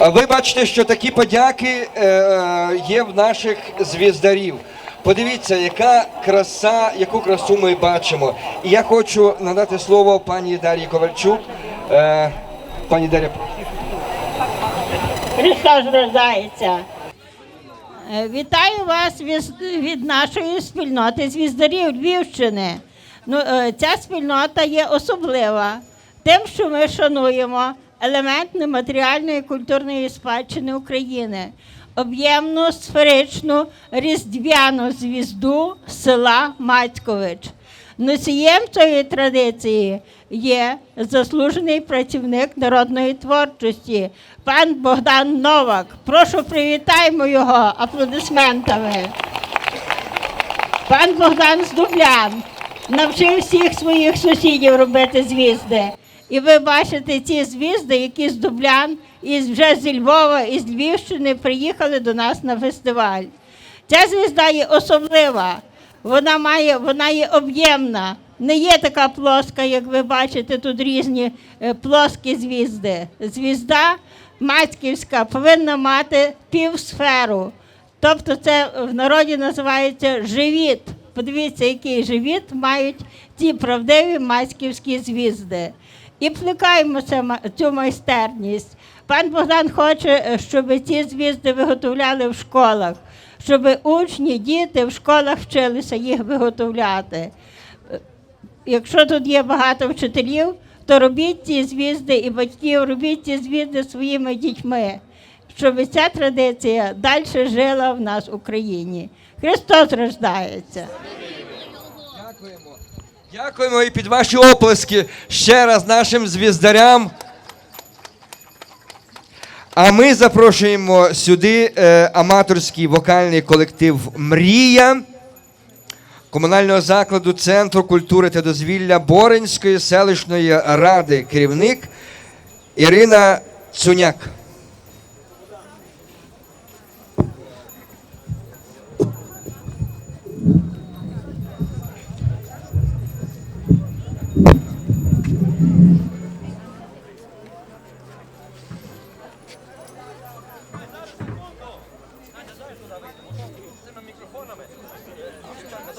Ви бачите, що такі подяки е, є в наших звіздарів. Подивіться, яка краса, яку красу ми бачимо. І я хочу надати слово пані Дар'ї Ковальчук. Е, пані Дар'я, Христос рождається. Е, Вітаю вас від, нашої спільноти звіздарів Львівщини. Ну, е, ця спільнота є особлива тим, що ми шануємо елемент нематеріальної культурної спадщини України, об'ємну сферичну різдвяну звізду села Мацькович. Носієм цієї традиції є заслужений працівник народної творчості, пан Богдан Новак. Прошу привітаємо його аплодисментами. Пан Богдан з Дублян навчив всіх своїх сусідів робити звізди. І ви бачите ці звізди, які з Дублян, і вже зі Львова, і з Львівщини приїхали до нас на фестиваль. Ця звізда є особлива. Вона має, вона є об'ємна. Не є така плоска, як ви бачите, тут різні е, плоскі звізди. Звізда Мацьківська повинна мати півсферу. Тобто це в народі називається живіт. Подивіться, який живіт мають ті правдиві мацьківські звізди. І плекаємо цю майстерність. Пан Богдан хоче, е, щоб ці звізди виготовляли в школах, щоб учні, діти в школах вчилися їх виготовляти. Е, Якщо тут є багато вчителів, то робіть ці звізди і батьків, робіть ці звізди своїми дітьми, щоб ця традиція далі жила в нас в Україні. Христос рождається. дякуємо. Дякуємо і під ваші оплески ще раз нашим звіздарям. А ми запрошуємо сюди е, аматорський вокальний колектив Мрія комунального закладу Центру культури та дозвілля Боринської селищної ради, керівник Ірина Цуняк.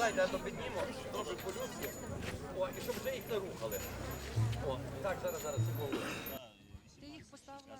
Давайте я то піднімо, дуже по-людськи. О, і щоб вже їх не рухали. О, так, зараз, зараз, секунду. Ти їх поставила.